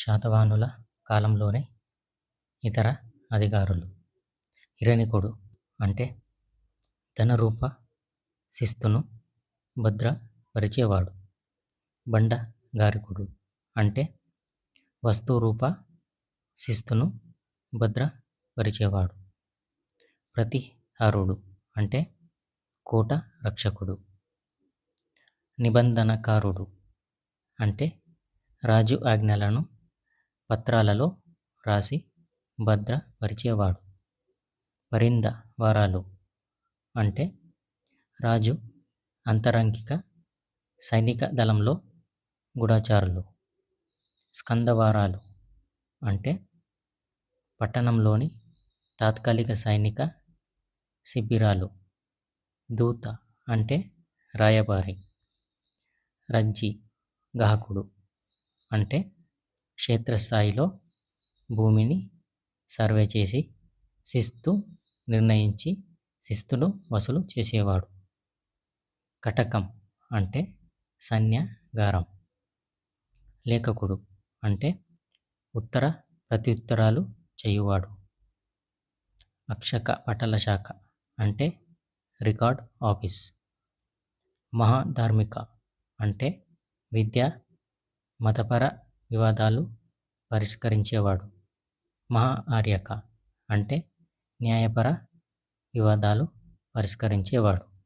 శాతవాహనుల కాలంలోనే ఇతర అధికారులు హిరణికుడు అంటే ధనరూప శిస్తును భద్రపరిచేవాడు. బండ గారికుడు అంటే వస్తురూప శిస్తును భద్రపరిచేవాడు. ప్రతిహారుడు అంటే కోట రక్షకుడు. నిబంధనకారుడు అంటే రాజు ఆజ్ఞలను పత్రాలలో రాసి భద్ర పరిచేవాడు. పరింద వారాలు అంటే రాజు అంతరంగిక సైనిక దళంలో గూఢచారులు స్కందవారాలు అంటే పట్టణంలోని తాత్కాలిక సైనిక శిబిరాలు. దూత అంటే రాయబారి. రజ్జి గాహకుడు అంటే క్షేత్రస్థాయిలో భూమిని సర్వే చేసి శిస్తు నిర్ణయించి శిస్తులు వసూలు చేసేవాడు. కటకం అంటే సన్యాగారం. లేఖకుడు అంటే ఉత్తర ప్రత్యుత్తరాలు చేయువాడు. అక్షక పటల శాఖ అంటే రికార్డ్ ఆఫీస్. మహాధార్మిక అంటే విద్య మతపర వివాదాలు పరిష్కరించేవాడు మహా ఆర్యక అంటే న్యాయపర వివాదాలు పరిష్కరించేవాడు.